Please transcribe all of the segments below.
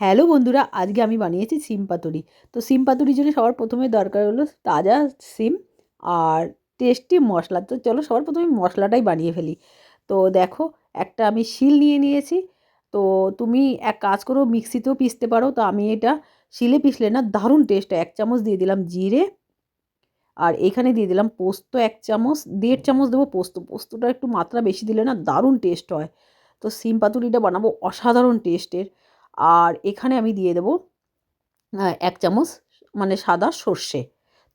Hello বন্ধুরা, আজকে আমি বানিয়েছি সিম পাতুরি। তো সিম পাতুরির জন্য সবার প্রথমে দরকার হলো তাজা সিম আর টেস্টি মশলা। তো চলো সবার প্রথমে মশলাটাই বানিয়ে ফেলি। তো দেখো, একটা আমি শিল নিয়ে নিয়েছি। তো তুমি এক কাজ করো, মিক্সিতেও পিসতে পারো। তো আমি এটা শিলে পিসলে না, দারুণ টেস্ট এক চামচ দিয়ে দিলাম জিরে আর এখানে দিয়ে দিলাম পোস্ত এক চামচ, দেড় চামচ দেবো পোস্ত। পোস্তটা একটু মাত্রা বেশি দিলে না, দারুণ টেস্ট হয়। তো সিম পাতুরিটা বানাবো অসাধারণ টেস্টের আর এখানে আমি দিয়ে দেবো এক চামচ মানে সাদা সর্ষে।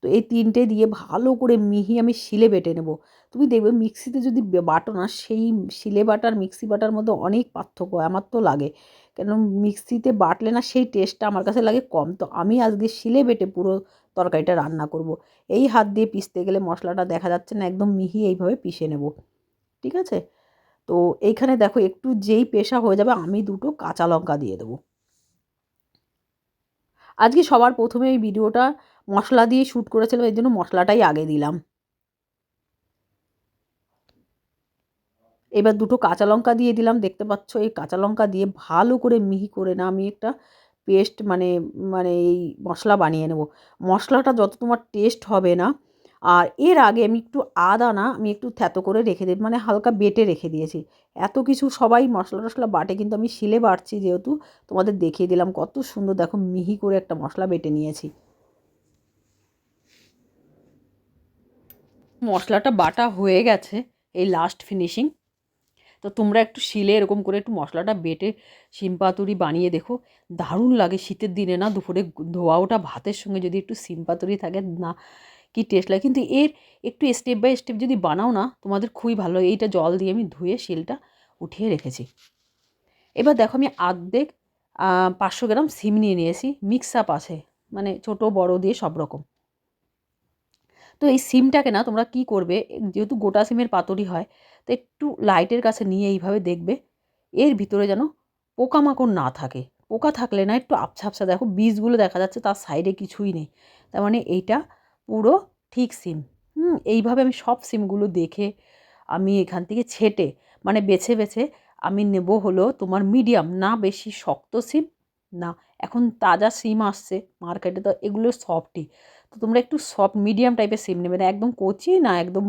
তো এই তিনটে দিয়ে ভালো করে মিহি আমি শিলে বেটে নেব। তুমি দেখবে মিক্সিতে যদি বাটো না, সেই শিলে বাটার, মিক্সি বাটার মধ্যে অনেক পার্থক্য আমার তো লাগে। কেন মিক্সিতে বাটলে না সেই টেস্টটা আমার কাছে লাগে কম। তো আমি আজকে শিলে বেটে পুরো তরকারিটা রান্না করব। এই হাত দিয়ে পিসতে গেলে মশলাটা দেখা যাচ্ছে না, একদম মিহি এইভাবে পিষে নেব। ঠিক আছে? তো এইখানে দেখো একটু যেই পেশা হয়ে যাবে, আমি দুটো কাঁচা লঙ্কা দিয়ে দেবো। আজকে সবার প্রথমে এই ভিডিওটা মশলা দিয়ে শ্যুট করেছিলাম এই জন্য মশলাটাই আগে দিলাম। এবার দুটো কাঁচা লঙ্কা দিয়ে দিলাম, দেখতে পাচ্ছ এই কাঁচা লঙ্কা দিয়ে ভালো করে মিহি করে না আমি একটা পেস্ট মানে মানে এই মশলা বানিয়ে নেব। মশলাটা যত তোমার টেস্ট হবে না আর এর আগে আমি একটু আদা না আমি একটু থ্যাতো করে রেখে দিই মানে হালকা বেটে রেখে দিয়েছি। এত কিছু সবাই মশলা টশলা বাটে, কিন্তু আমি শিলে বাটছি যেহেতু, তোমাদের দেখিয়ে দিলাম কত সুন্দর দেখো মিহি করে একটা মশলা বেটে নিয়েছি। মশলাটা বাটা হয়ে গেছে এই লাস্ট ফিনিশিং তো তোমরা একটু শিলে এরকম করে একটু মশলাটা বেটে শিম পাতুরি বানিয়ে দেখো, দারুণ লাগে শীতের দিনে না দুপুরে ধোয়া ওটা ভাতের সঙ্গে যদি একটু শিম পাতুরি থাকে না কি টেস্ট লাগে? কিন্তু এর একটু স্টেপ বাই স্টেপ যদি বানাও না, তোমাদের খুবই ভালো লাগে। এইটা জল দিয়ে আমি ধুয়ে শিলটা উঠিয়ে রেখেছি। এবার দেখো আমি আর্ধেক পাঁচশো গ্রাম সিম নিয়ে নিয়েছি। মিক্স আপ আছে। মানে ছোট, বড় দিয়ে সব রকম। তো এই সিমটাকে না তোমরা কি করবে, যেহেতু গোটা সিমের পাতুরি হয়, তো একটু লাইটের কাছে নিয়ে এইভাবে দেখবে, এর ভিতরে যেন পোকামাকড় না থাকে। পোকা থাকলে না একটু আবছা আবছা দেখো, বীজগুলো দেখা যাচ্ছে তার সাইডে কিছুই নেই। তার মানে এইটা পুরো ঠিক সিম হুম, এইভাবে আমি সব সিমগুলো দেখে আমি এখান থেকে ছেটে মানে বেছে বেছে আমি নেব হলো তোমার মিডিয়াম না বেশি শক্ত সিম না, এখন তাজা সিম আসছে মার্কেটে তো এগুলো সফটই তো তোমরা একটু সফট মিডিয়াম টাইপের সিম নেবে না, একদম কচি না একদম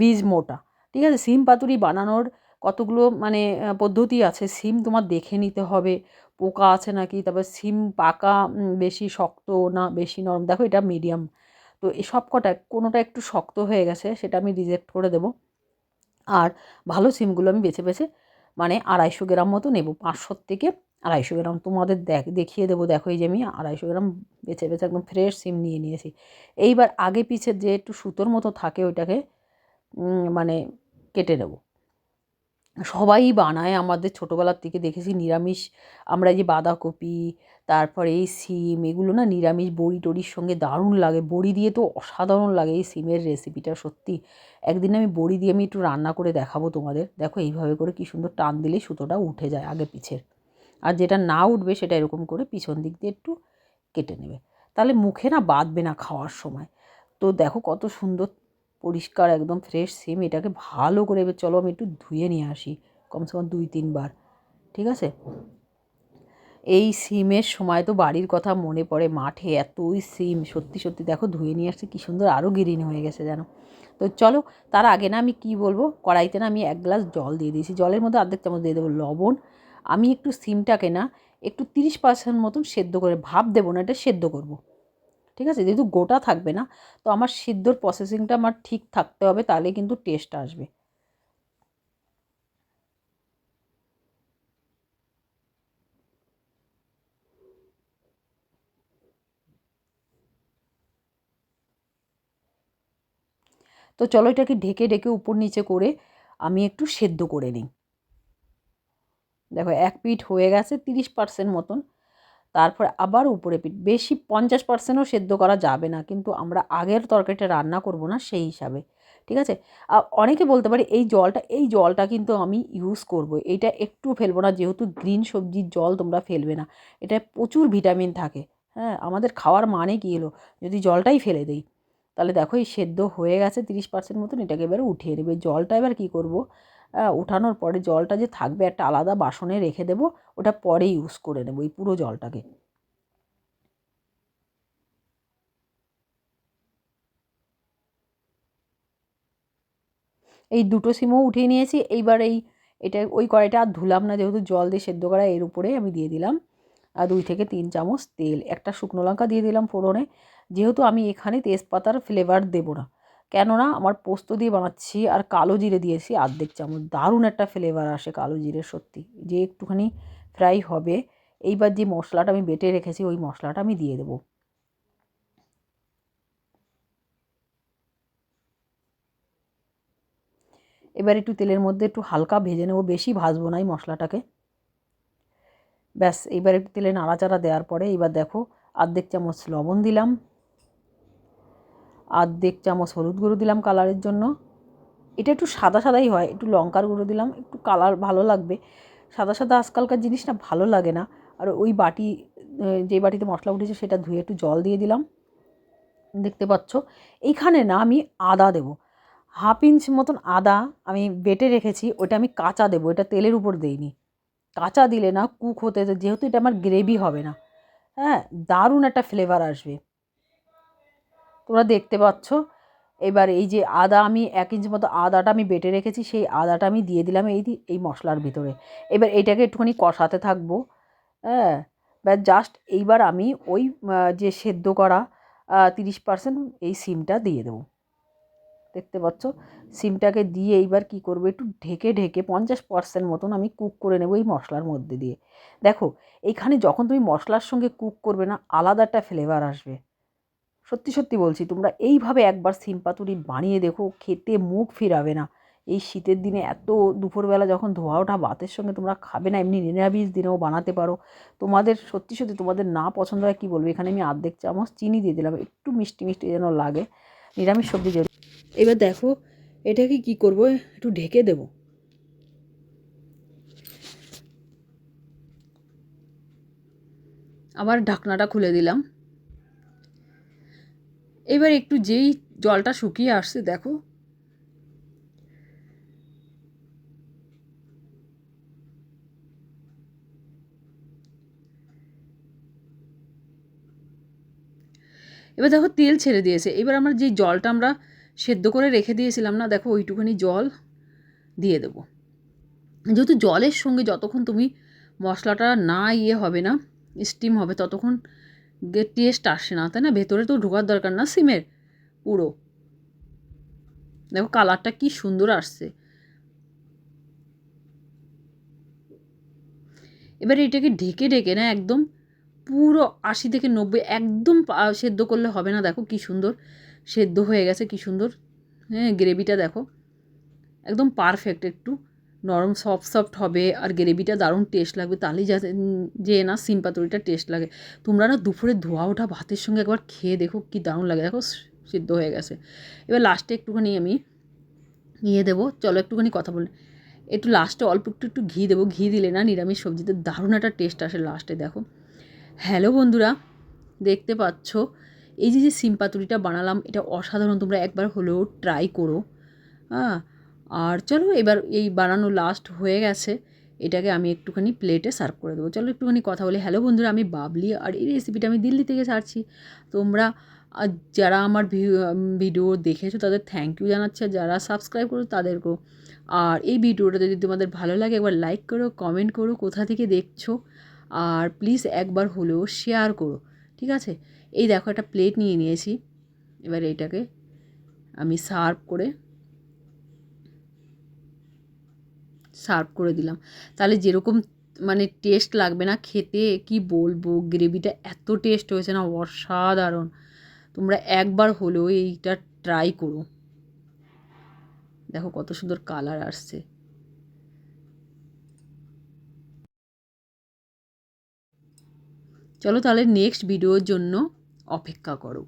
বীজ মোটা, ঠিক আছে? সিম পাতুরি বানানোর কতগুলো মানে পদ্ধতি আছে? সিম তোমার দেখে নিতে হবে, পোকা আছে নাকি? তারপর সিম পাকা বেশি শক্ত না বেশি নরম, দেখো এটা মিডিয়াম তো এই সব কটা কোনোটা একটু শক্ত হয়ে গেছে, সেটা আমি রিজেক্ট করে দেব। আর ভালো সিমগুলো আমি বেছে বেছে মানে আড়াইশো গ্রাম মতো নেব পাঁচশোর থেকে আড়াইশো গ্রাম। তোমাদের দেখ, দেখিয়ে দেবো, দেখো এই যে আমি আড়াইশো গ্রাম বেছে বেছে একদম ফ্রেশ সিম নিয়ে নিয়েছি। এইবার আগে পিছের যে একটু সুতোর মতো থাকে ওইটাকে মানে কেটে নেব। সবাই বানায় আমাদের ছোটোবেলার থেকে দেখেছি নিরামিষ। আমরা যে বাঁধাকপি, তারপরে এই সিম, এগুলো না নিরামিষ বড়ি টড়ির সঙ্গে দারুণ লাগে। বড়ি দিয়ে তো অসাধারণ লাগে এই সিমের রেসিপিটা সত্যি। একদিন আমি বড়ি দিয়ে আমি একটু রান্না করে দেখাবো তোমাদের। দেখো এইভাবে করে কী সুন্দর টান দিলেই সুতোটা উঠে যায় আগে পিছের। আর যেটা না উঠবে সেটা এরকম করে পিছন দিক দিয়ে একটু কেটে নেবে। তাহলে মুখে না বাঁধবে না খাওয়ার সময়। তো দেখো কত সুন্দর পরিষ্কার, একদম ফ্রেশ সিম এটাকে ভালো করে এবার চলো আমি একটু ধুয়ে নিয়ে আসি। কমসে কম দুই তিনবার ঠিক আছে? এই সিমের সময় তো বাড়ির কথা মনে পড়ে মাঠে, এতই সিম সত্যি সত্যি দেখো ধুয়ে নিয়ে আসছে কী সুন্দর আরও গ্রিন হয়ে গেছে যেন। তো চলো, তার আগে না আমি কি বলব, কড়াইতে না আমি এক গ্লাস জল দিয়ে দিয়েছি, জলের মধ্যে অর্ধেক চামচ দিয়ে দেবো লবণ। আমি একটু সিমটাকে না একটু তিরিশ পার্সেন্ট মতন সেদ্ধ করে, ভাব দেবো না, এটা সেদ্ধ করব। ঠিক আছে? যেহেতু গোটা থাকবে না, তো আমার সিদ্ধর প্রসেসিংটা আমার ঠিক থাকতে হবে, তাহলে কিন্তু টেস্ট আসবে। তো চলো এটাকে ঢেকে ঢেকে উপর নিচে করে আমি একটু সেদ্ধ করে নিই। দেখো, এক পিঠ হয়ে গেছে তিরিশ পার্সেন্ট মতন। তারপরে আবার উপরে পিঠ। বেশি পঞ্চাশ পার্সেন্টও সেদ্ধ করা যাবে না, কিন্তু আমরা আগের তরকারিটা রান্না করব না সেই হিসাবে, ঠিক আছে? অনেকে বলতে পারি এই জলটা এই জলটা কিন্তু আমি ইউজ করব এইটা একটু ফেলব না, যেহেতু গ্রিন সবজির জল তোমরা ফেলবে না এটা প্রচুর ভিটামিন থাকে হ্যাঁ? আমাদের খাওয়ার মানে কী এলো? যদি জলটাই ফেলে দেই, তাহলে দেখো এই সেদ্ধ হয়ে গেছে তিরিশ পার্সেন্ট মতন, এটাকে এবারে উঠিয়ে নেবে। জলটা এবার কী করব? ওঠানোর পরে জলটা যে থাকবে একটা আলাদা বাসনে রেখে দেবো, ওটা পরে ইউজ করে নেব এই পুরো জলটাকে। এই দুটো সিমও উঠিয়ে নিয়েছি, এইবার এই এটা ওই কড়াইটা আর ধুলাম না, যেহেতু জল দিয়ে সেদ্ধ করা এর উপরে আমি দিয়ে দিলাম। আর দুই থেকে তিন চামচ তেল, একটা শুকনো লঙ্কা দিয়ে দিলাম ফোড়নে। যেহেতু আমি এখানে তেজপাতার ফ্লেভার দেবো না কেননা আমার পোস্ত দিয়ে বানাচ্ছি আর কালো জিরে দিয়েছি আর্ধেক চামচ। দারুণ একটা ফ্লেভার আসে কালো জিরে, সত্যি। যে একটুখানি ফ্রাই হবে, এইবার যে মশলাটা আমি বেটে রেখেছি, ওই মশলাটা আমি দিয়ে দেবো। এবার একটু তেলের মধ্যে একটু হালকা ভেজে নেব, বেশি ভাজবো না এই মশলাটাকে। ব্যাস, এইবার একটু তেলে নাড়াচাড়া দেওয়ার পরে এবার দেখো, আর্ধেক চামচ লবণ দিলাম। আর্ধেক চামচ হলুদ গুঁড়ো দিলাম কালারের জন্য। এটা একটু সাদা সাদাই হয়, একটু লঙ্কার গুঁড়ো দিলাম, একটু কালার ভালো লাগবে। সাদা সাদা আজকালকার জিনিসটা ভালো লাগে না। আর ওই বাটি যে বাটিতে মশলা উঠেছে সেটা ধুয়ে একটু জল দিয়ে দিলাম। দেখতে পাচ্ছ? এইখানে না আমি আদা দেবো। হাফ ইঞ্চ মতন আদা আমি বেটে রেখেছি, ওটা আমি কাঁচা দেবো, এটা তেলের উপর দেইনি। কাঁচা দিলে না কুক হতে, যেহেতু এটা আমার গ্রেভি হবে না। হ্যাঁ দারুণ একটা ফ্লেভার আসবে। তোমরা দেখতে পাচ্ছ। এবার এই যে আদা আমি এক ইঞ্চ মতো আদাটা আমি বেটে রেখেছি, সেই আদাটা আমি দিয়ে দিলাম এই এই মশলার ভিতরে। এবার এটাকে একটুখানি কষাতে থাকব। হ্যাঁ ব্যাস জাস্ট এইবার আমি ওই যে সেদ্ধ করা তিরিশ পার্সেন্ট এই সিমটা দিয়ে দেবো। দেখতে পাচ্ছ? সিমটাকে দিয়ে এইবার কি করব? একটু ঢেকে ঢেকে পঞ্চাশ পার্সেন্ট মতন আমি কুক করে নেব এই মশলার মধ্যে দিয়ে। দেখো এইখানে যখন তুমি মশলার সঙ্গে কুক করবে না, আলাদা একটা ফ্লেভার আসবে। সত্যি সত্যি বলছি, তোমরা এইভাবে একবার সিম পাতুরি বানিয়ে দেখো, খেতে মুখ ফিরাবে না। এই শীতের দিনে এত দুপুরবেলা যখন ধোয়া ওঠা ভাতের সঙ্গে তোমরা খাবে না, এমনি নিরামিষ দিনেও বানাতে পারো। তোমাদের সত্যি সত্যি তোমাদের না পছন্দ হয় কী বলব? এখানে আমি আর্ধেক চামচ চিনি দিয়ে দিলাম, একটু মিষ্টি মিষ্টি যেন লাগে। নিরামিষ সবজি যেন এবার দেখো, এটাকে কি করব? একটু ঢেকে দেব। আবার ঢাকনাটা খুলে দিলাম। এবার একটু যেই জলটা শুকিয়ে আসছে, দেখো। এবার দেখো তেল ছেড়ে দিয়েছে। এবার আমরা যে জলটা আমরা সেদ্ধ করে রেখে দিয়েছিলাম না, দেখো ওইটুখানি জল দিয়ে দেবো। যেহেতু জলের সঙ্গে যতক্ষণ তুমি মশলাটা না ইয়ে হবে না স্টিম হবে, ততক্ষণ টেস্ট আসে না, তাই না? ভেতরে তো ঢোকার দরকার না সিমের, পুরো। দেখো কালারটা কি সুন্দর আসছে। এবার এটাকে ঢেকে ঢেকে না একদম পুরো আশি থেকে নব্বই একদম সেদ্ধ করলে হবে না। দেখো কি সুন্দর, সেদ্ধ হয়ে গেছে, কি সুন্দর। হ্যাঁ গ্রেভিটা দেখো। একদম পারফেক্ট একটু। নরম সফট সফট হবে আর গ্রেভিটা দারুণ টেস্ট লাগবে। তাহলেই যে না, সিম পাতুরিটা টেস্ট লাগে। তোমরা না দুপুরে ধোয়া ওঠা ভাতের সঙ্গে একবার খেয়ে দেখো কি দারুণ লাগে। দেখো সিদ্ধ হয়ে গেছে। এবার লাস্টে একটুখানি আমি ইয়ে দেবো। চলো একটুখানি কথা বলে। একটু লাস্টে অল্প একটু একটু ঘি দেবো। ঘি দিলে না নিরামিষ সবজিতে দারুণ একটা টেস্ট আসে লাস্টে দেখো। হ্যালো বন্ধুরা, দেখতে পাচ্ছ? এই যে যে সিম পাতুরিটা বানালাম, এটা অসাধারণ। তোমরা একবার হলেও ট্রাই করো। হ্যাঁ আর চলো এবার এই বানানো লাস্ট হয়ে গেছে। এটাকে আমি একটুখানি প্লেটে সার্ভ করে দেবো। চলো একটুখানি কথা বলি। হ্যালো বন্ধুরা, আমি বাবলি আর এই রেসিপিটা আমি দিল্লি থেকে ছাড়ছি। তোমরা যারা আমার ভিডিও দেখেছ, তাদের থ্যাংক ইউ জানাচ্ছে। যারা সাবস্ক্রাইব করো তাদেরকেও। আর এই ভিডিওটা যদি তোমাদের ভালো লাগে, একবার লাইক করো কমেন্ট করো, কোথা থেকে দেখছ। আর প্লিজ একবার হলেও শেয়ার করো। ঠিক আছে? এই দেখো, একটা প্লেট নিয়ে নিয়েছি। এবার এইটাকে আমি সার্ভ করে সার্ভ করে দিলাম। তাহলে যেরকম মানে টেস্ট লাগবে না, খেতে কি বলব? গ্রেভিটা এত টেস্ট হয়েছে না, অসাধারণ। তোমরা একবার হলেও এইটা ট্রাই করো। দেখো কত সুন্দর কালার আসছে। চলো তাহলে নেক্সট ভিডিওর জন্য অপেক্ষা করো।